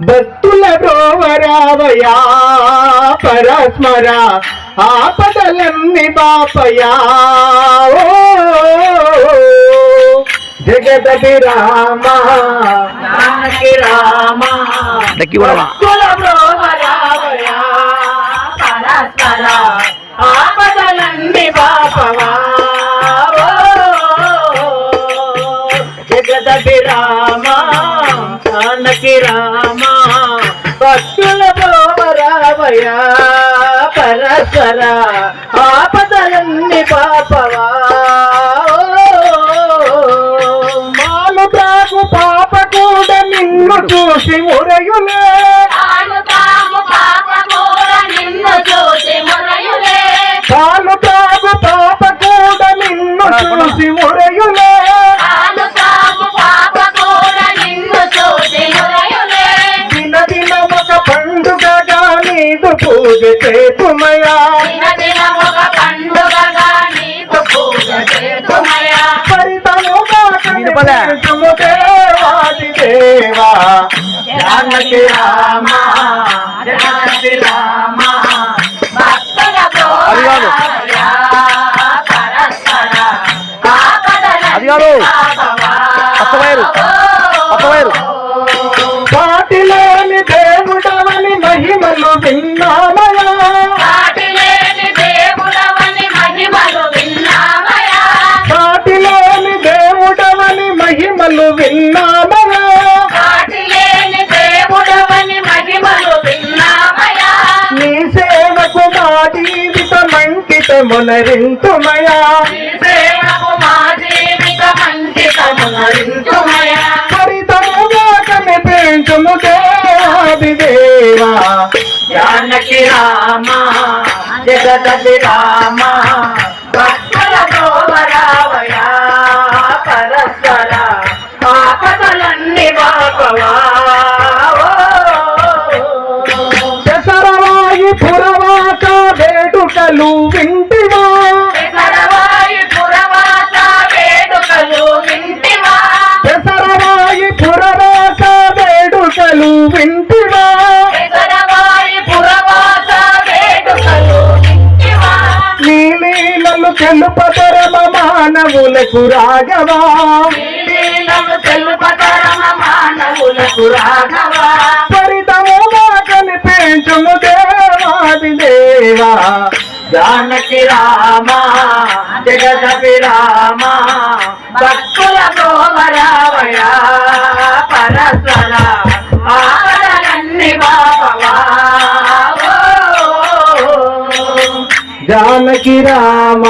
భక్తుల బ్రోవరావయా పరస్మర ఆపదలన్ని బాపయా జగదపి రామ నానకి రామ. భక్తుల బ్రోవరావయా పరస్మర నానకి రామా. భక్తుల బ్రోవరావయ పరస్పర ఆపదలన్నీ పాపవా. మాలు ప్రాకు పాప కూడా నిన్ను చూసి మురయులే నీకు పూజ చేతుమయా పరితముగా వినపలే. కనిపించుము దేవాది దేవా జానకి రామ జానకి రామ భక్తుల అది కాదు. మహిమలు విన్నామయా నీ సేవకు మా జీవితమంకితమునరింతుమయా హరితముగా కనిపించుము దేవా జానకి రామ జగదపి రామ భక్తుల గోవరావయా పరస్పర పురవాస వేడుకలు వింటివా? పెసరవాయి పురవాస వేడుకలు వింటివా? నీలీలలు తెలుపతరమ మానవులకు రాగవా నీలీలము తెలుపతరమ మానవులకు రాఘవా? పరితముగా కనిపించుము దేవాది దేవా జానకి రామ జగదపి రామ భక్తుల గోమరావయ పరస్పర ఆపదలన్నీ బాపవా. జానకి రామ.